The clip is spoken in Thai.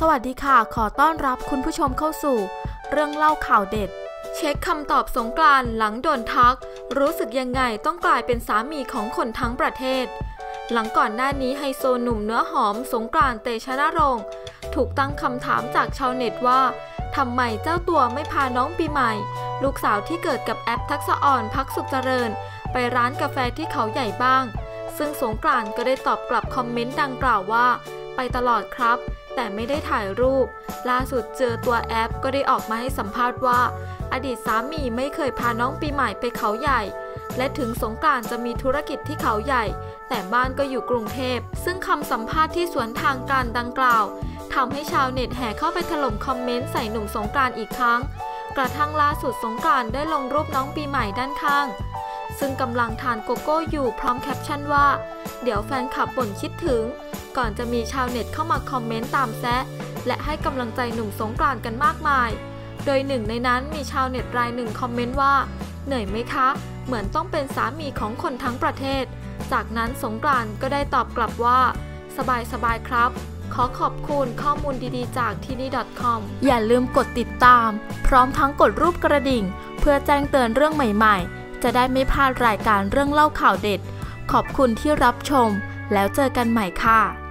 สวัสดีค่ะ ขอต้อนรับคุณผู้ชมเข้าสู่ เรื่องเล่าข่าวเด็ด เช็คคำตอบสงกรานต์หลังโดนทัก รู้สึกยังไงต้องกลายเป็นสามีของคนทั้งประเทศ หลังก่อนหน้านี้ไฮโซหนุ่มเนื้อหอมสงกรานต์เตชะนรงค์ถูกตั้งคำถามจากชาวเน็ตว่าทำไมเจ้าตัวไม่พาน้องปีใหม่ ลูกสาวที่เกิดกับแอปทักษะอ่อนพักสุขเจริญ ไปร้านกาแฟที่เขาใหญ่บ้าง ซึ่งสงกรานต์ก็ได้ตอบกลับคอมเมนต์ดังกล่าวว่า ไปตลอดครับ แต่ไม่ได้ถ่ายรูป ล่าสุดเจอตัวแอปก็ได้ออกมาให้สัมภาษณ์ว่า อดีตสามีไม่เคยพาน้องปีใหม่ไปเขาใหญ่ และถึงสงกรานต์จะมีธุรกิจที่เขาใหญ่ แต่บ้านก็อยู่กรุงเทพ ซึ่งคำสัมภาษณ์ที่สวนทางการดังกล่าวทำให้ชาวเน็ตแห่เข้าไปถล่มคอมเมนต์ใส่หนุ่มสงกรานต์อีกครั้ง กระทั่งล่าสุดสงกรานต์ได้ลงรูปน้องปีใหม่ด้านข้างซึ่งกำลังทานโกโก้อยู่พร้อมแคปชั่นว่า เดี๋ยวแฟนคลับบ่นคิดถึง ก่อนจะมีชาวเน็ตเข้ามาคอมเมนต์ตามแซะ และให้กำลังใจหนุ่มสงกรานต์กันมากมาย โดยหนึ่งในนั้นมีชาวเน็ตรายหนึ่งคอมเมนต์ว่า เหนื่อยไหมคะ เหมือนต้องเป็นสามีของคนทั้งประเทศ จากนั้นสงกรานต์ก็ได้ตอบกลับว่า สบายสบายครับ ขอขอบคุณข้อมูลดีๆ จากที่นี่ .com อย่าลืมกดติดตาม พร้อมทั้งกดรูปกระดิ่ง เพื่อแจ้งเตือนเรื่องใหม่ๆ จะได้ไม่พลาดรายการเรื่องเล่าข่าวเด็ด ขอบคุณที่รับชมแล้วเจอกันใหม่ค่ะ